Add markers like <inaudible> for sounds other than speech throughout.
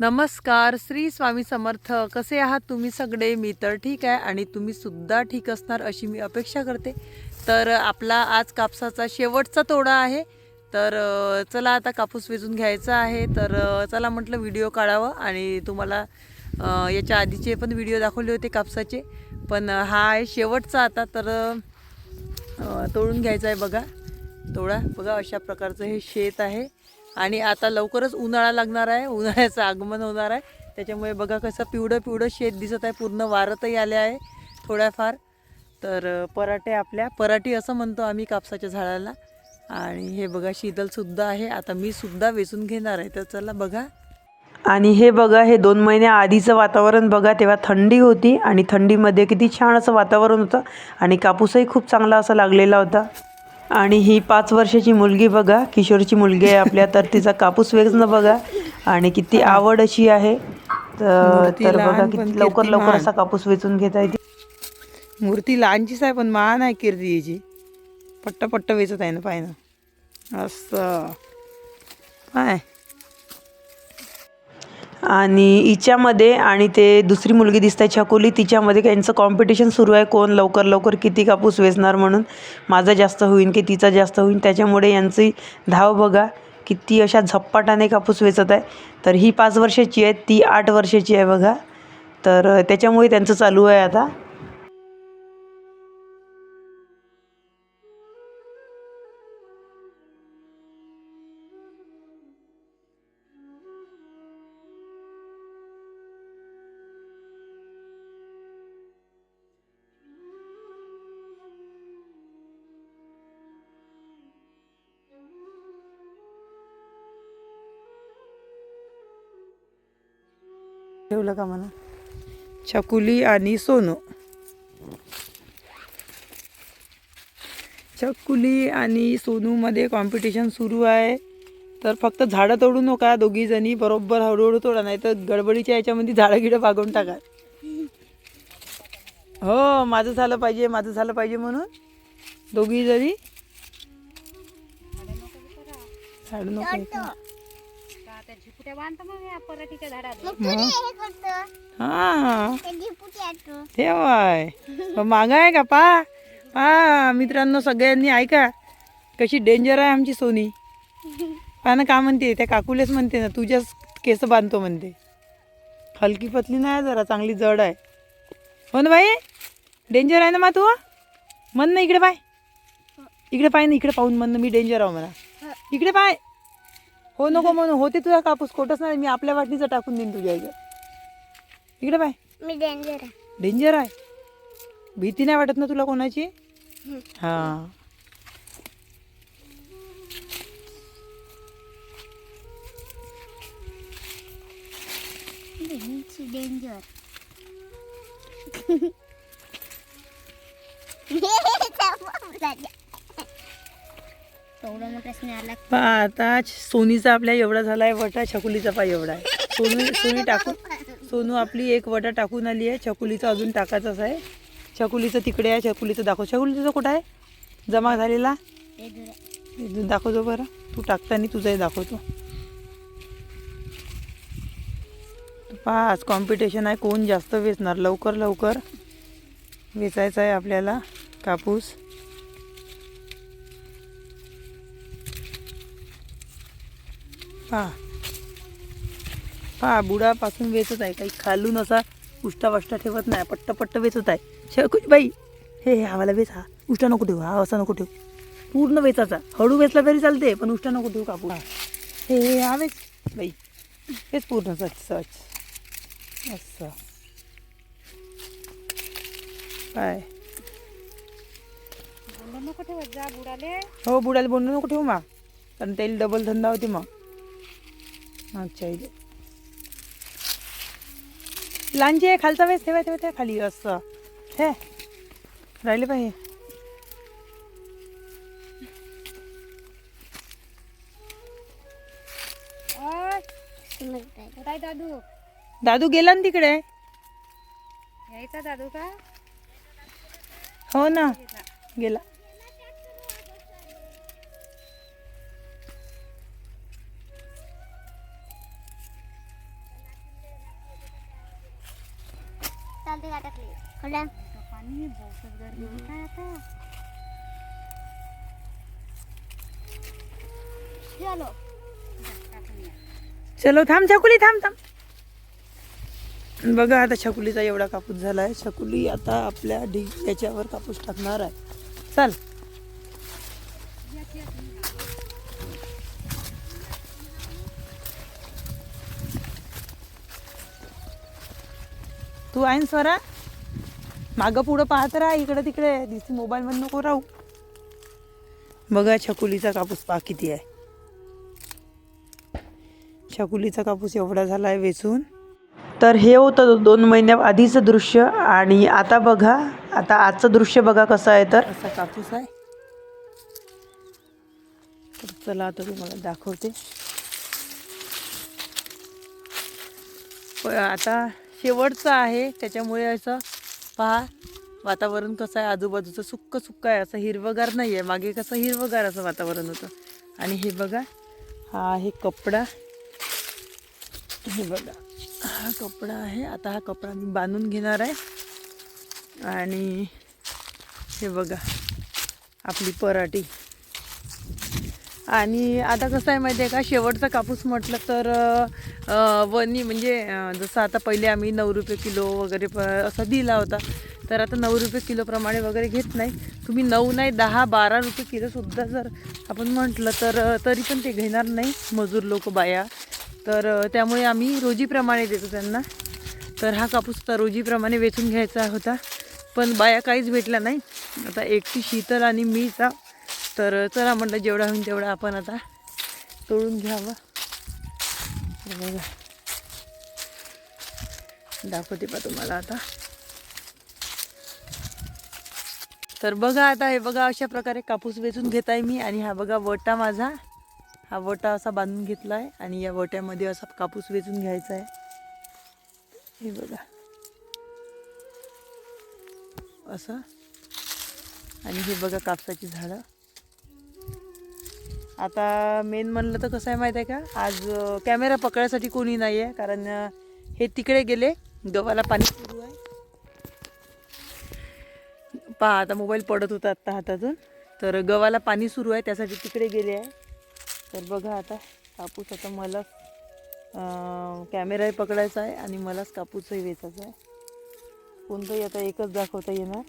नमस्कार श्री स्वामी समर्थ. कसे आहात तुम्ही सगळे? मी तर ठीक आहे आणि तुम्ही सुद्धा ठीक असणार अशी मी अपेक्षा करते. तर आपला आज कापसाचा शेवटचा तोडा आहे. तर चला आता कापूस वेचून घ्यायचा आहे. तर चला म्हटलं व्हिडिओ काढावं आणि तुम्हाला याच्या आधीचे पण व्हिडिओ दाखवले होते कापसाचे. पण हा आहे शेवटचा आता. तर तोडून घ्यायचा आहे बघा. तोडा. बघा अशा प्रकारचं हे शेत आहे. आणि आता लवकरच उन्हाळा लागणार आहे. उन्हाळ्याचं आगमन होणार आहे. त्याच्यामुळे बघा कसं पिवळं पिवळं शेत दिसत आहे. पूर्ण वारतही आले आहे थोड्याफार. तर पराटे पराठे आपल्या. पराठी असं म्हणतो आम्ही कापसाच्या झाडाला. आणि हे बघा शीतलसुद्धा आहे. आता मी सुद्धा वेचून घेणार आहे. तर चला बघा. आणि हे बघा हे दोन महिन्या आधीचं वातावरण बघा. तेव्हा थंडी होती आणि थंडीमध्ये किती छान असं वातावरण होतं. आणि कापूसही खूप चांगला असा लागलेला होता. आणि ही पाच वर्षाची मुलगी बघा किशोरची मुलगी आहे आपल्या तर तिचा कापूस वेचणं बघा. आणि किती आवड अशी आहे. तर बघा किती लवकर लवकर. असा कापूस वेचून घेता येते. मूर्ती लहानचीच आहे पण महान आहे कीर्ती याची पट्ट पट्ट वेचत आहे ना पाय ना असं. काय? आणि हिच्यामध्ये आणि ते दुसरी मुलगी दिसते छकुली तिच्यामध्ये यांचं कॉम्पिटिशन सुरू आहे कोण लवकर लवकर किती कापूस वेचणार म्हणून. माझा जास्त होईन की तिचा जास्त होईन. त्याच्यामुळे यांची धाव बघा किती अशा झप्पाटाने कापूस वेचत आहे. तर ही पाच वर्षाची आहे ती आठ वर्षाची आहे बघा. तर त्याच्यामुळे त्यांचं चालू आहे आता. ठेवलं का म्हणा छकुली आणि सोनू. छकुली आणि सोनूमध्ये कॉम्पिटिशन सुरू आहे. तर फक्त झाडं तोडू नका दोघी जणी बरोबर हळूहळू तोडा नाही तर गडबडीच्या याच्यामध्ये झाडं गिडं बागवून टाका. हो माझं झालं पाहिजे माझं झालं पाहिजे म्हणून. दोघी जणी. झाडं नको का? हा. ठेवाय माग आहे का? पा. पा मित्रांनो सगळ्यांनी ऐका. कशी डेंजर आहे आमची सोनी. पा ना का म्हणते? त्या काकुलेच म्हणते ना तुझ्याच केस बांधतो म्हणते. हलकी पतली नाही जरा चांगली जड आहे. हो ना बाई? डेंजर आहे ना मा तू म्हण ना इकडे पाय. इकडे पाय ना इकडे पाहून म्हण ना मी डेंजर आहो मला इकडे पाय. हो नको म्हणून होते तुझा कापूस खोटच नाही. मी आपल्या वाटणीचं टाकून देईन तुझ्या इकडे इकडे पाय मी डेंजर आहे. डेंजर आहे? भीती नाही वाटत ना तुला कोणाची? हा. डेंजर <laughs> एवढा मोठा स्नेहाला पहा आता सोनीचा आपल्या एवढा झालाय वटा छकुलीचा पाय एवढा आहे. सोनू सोनी टाकून सोनू आपली एक वटा टाकून आली आहे. छकुलीचा अजून टाकायचाच आहे. छकुलीचं तिकडे आहे छकुलीचं दाखव. छकुलीचं कुठं आहे? जमा झालेला? दाखवतो बरं. तू टाकताना तुझंही दाखवतो. पाच कॉम्पिटिशन आहे. कोण जास्त वेचणार? लवकर लवकर. वेचायचं आहे आपल्याला कापूस. पहा पहा बुडापासून वेचत आहे. काही खालून असा उष्टा वाष्टा ठेवत नाही. पट्ट पट्ट वेचत आहे. शकुज बाई? हे हे आम्हाला वेच. हा उष्टा नको ठेवू. हा असा नको ठेवू. पूर्ण वेचाचा. हळू वेचला तरी चालते पण उष्टा नको ठेवू कापू हा. हे हे हा वेच. बाई हेच पूर्ण सच सच असं. काय? नको ठेवत जा बुडाले. हो बुडाला बोलणं नको ठेवू मा. कारण त्याला डबल धंदा होते मग. अच्छा इथे. लहानची आहे खालचा वेस ठेवा ठेवा ठेवा खाली. असं. हे राहिले पाहिजे. दादू. दादू गेला ना तिकडे? यायचा दादू का? हो ना. गेला. आता पाणी पावसात गरमी काय आता चलो. चलो थांब छकुली थांब थांब. बघा आता छकुलीचा एवढा कापूस झालाय. छकुली आता आपल्या ढिग याच्यावर कापूस टाकणार आहे. चल. तू आहे ना स्वरा? मागं पुढं पाहत राहा इकडं तिकडे. दिसते मोबाईलमध्ये नको राहू. बघा छकुलीचा कापूस पा किती आहे. छकुलीचा कापूस एवढा झाला आहे वेचून. तर हे होतं दोन महिन्या आधीचं दृश्य आणि आता बघा आता आजचं दृश्य बघा कसं आहे तर. असा कापूस आहे. तर चला आता तुम्हाला दाखवते. प- आता शेवटचं आहे. त्याच्यामुळे असं पहा वातावरण कसं आहे आजूबाजूचं सुक्क सुक्क आहे. असं हिरवगार नाही आहे मागे कसं हिरवगार असं वातावरण होतं. आणि हे बघा हा आहे कपडा. हे बघा हा कपडा आहे. आता हा कपडा मी बांधून घेणार आहे. आणि हे बघा आपली पराठी. आणि आता कसं आहे माहिती आहे का? शेवटचा कापूस म्हटलं तर वनी म्हणजे जसं आता पहिले आम्ही नऊ रुपये किलो वगैरे प असा दिला होता. तर आता नऊ रुपये किलोप्रमाणे वगैरे घेत नाही. तुम्ही नऊ नाही दहा बारा रुपये किलोसुद्धा जर आपण म्हटलं तर तरी पण ते घेणार नाही मजूर लोक बाया. तर त्यामुळे आम्ही रोजीप्रमाणे देतो त्यांना. तर हा कापूस तर रोजीप्रमाणे वेचून घ्यायचा होता. पण बाया काहीच भेटल्या नाही. आता एकटी शीतल आणि मीचा. तर चला म्हटलं जेवढा होईल तेवढा आपण आता तोडून घ्यावं. बघा. दाखवते पा तुम्हाला आता. तर बघा आता हे बघा अशा प्रकारे कापूस वेचून घेत आहे मी आणि हा बघा वटा माझा. हा वटा असा बांधून घेतला आहे आणि या वट्यामध्ये असा कापूस वेचून घ्यायचा आहे. हे बघा. असं. आणि हे बघा कापसाची झाडं. आता मेन म्हणलं तर कसं आहे माहीत आहे का? आज कॅमेरा पकडायसाठी कोणी नाही आहे कारण हे तिकडे गेले. गव्हाला पाणी सुरू आहे. पहा आता मोबाईल पडत होता आत्ता हातातून. तर गव्हाला पाणी सुरू आहे त्यासाठी तिकडे गेले आहे. तर बघा आता कापूस आता मला कॅमेराही पकडायचा आहे आणि मलाच कापूसही वेचायचा आहे. कोणतंही आता एकच दाखवता येणार.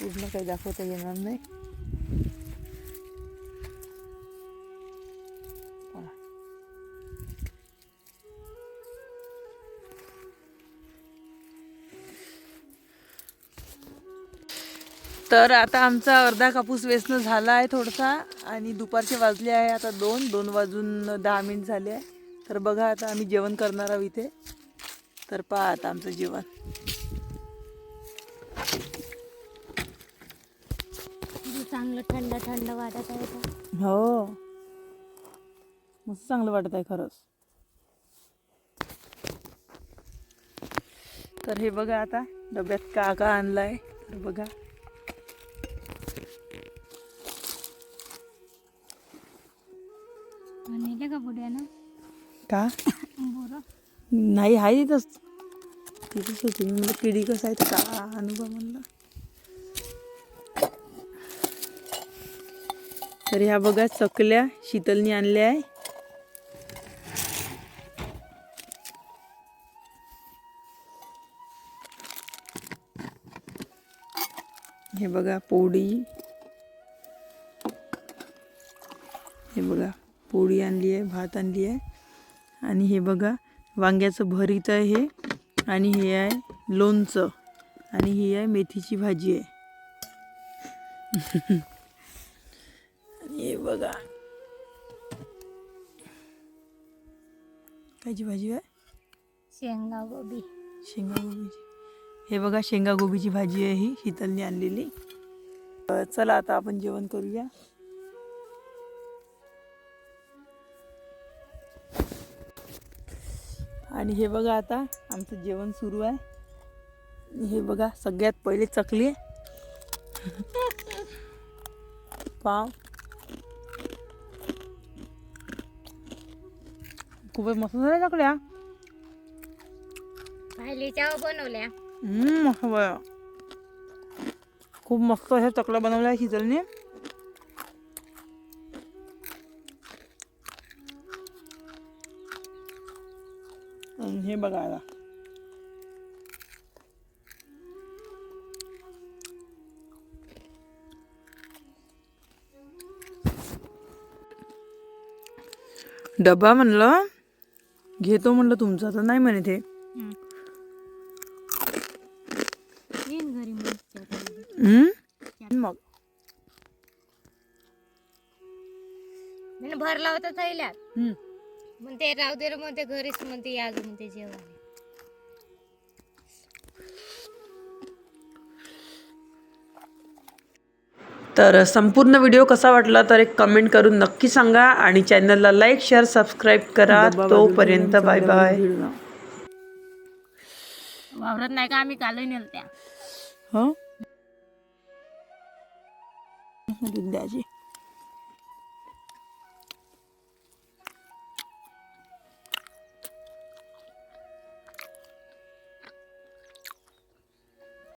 पूर्ण काही दाखवता येणार नाही. तर आता आमचा अर्धा कापूस वेचणं झाला आहे थोडासा आणि दुपारचे वाजले आहे आता दोन दोन वाजून दहा मिनिट झाले आहे. तर बघा आता आम्ही जेवण करणार आहोत इथे. तर पहा आता आमचं जेवण. चांगलं थंड थंड वाटत आहे. हो. मस्त चांगलं वाटत आहे खरंच. तर हे बघा आता डब्यात का का आणलाय. तर बघा. का? नाही आहे तिथंच. तिथंच होती. मी म्हणलं किडी कसं आहे? का अनुभव म्हणलं? तर ह्या बघा चकल्या शीतलनी आणल्या आहे. हे बघा पोळी. हे बघा पोळी आणली आहे भात आणली आहे. आणि हे बघा वांग्याचं भरीत आहे हे. आणि हे आहे लोणचं. आणि ही आहे मेथीची भाजी आहे. आणि हे बघा. कायची भाजी आहे? शेंगा गोबी. शेंगा गोबीची. हे बघा शेंगा गोबीची भाजी आहे ही. शीतलने आणलेली. चला आता आपण जेवण करूया. आणि हे बघा आता आमचं जेवण सुरू आहे. हे बघा सगळ्यात पहिले चकली पाव. खूपच मस्त झाल्या चकल्या. पाहिलीच्या बनवल्या. मस्त. खूप मस्त अशा चकल्या बनवल्या शीतलने बघायला. डबा म्हणलं घेतो म्हणलं तुमचा तर नाही म्हणे ते मग. भरला होता थैल्यात हम्म. मग ते राहू दे रे मग ते घरीच मग ते याग मग ते जेवण तर संपूर्ण व्हिडिओ कसा वाटला तर एक कमेंट करून नक्की सांगा आणि चॅनलला लाईक शेअर सबस्क्राईब करा. तोपर्यंत बाय बाय. वावरत नाही का? आम्ही कालही नेल त्या हं? द्यायची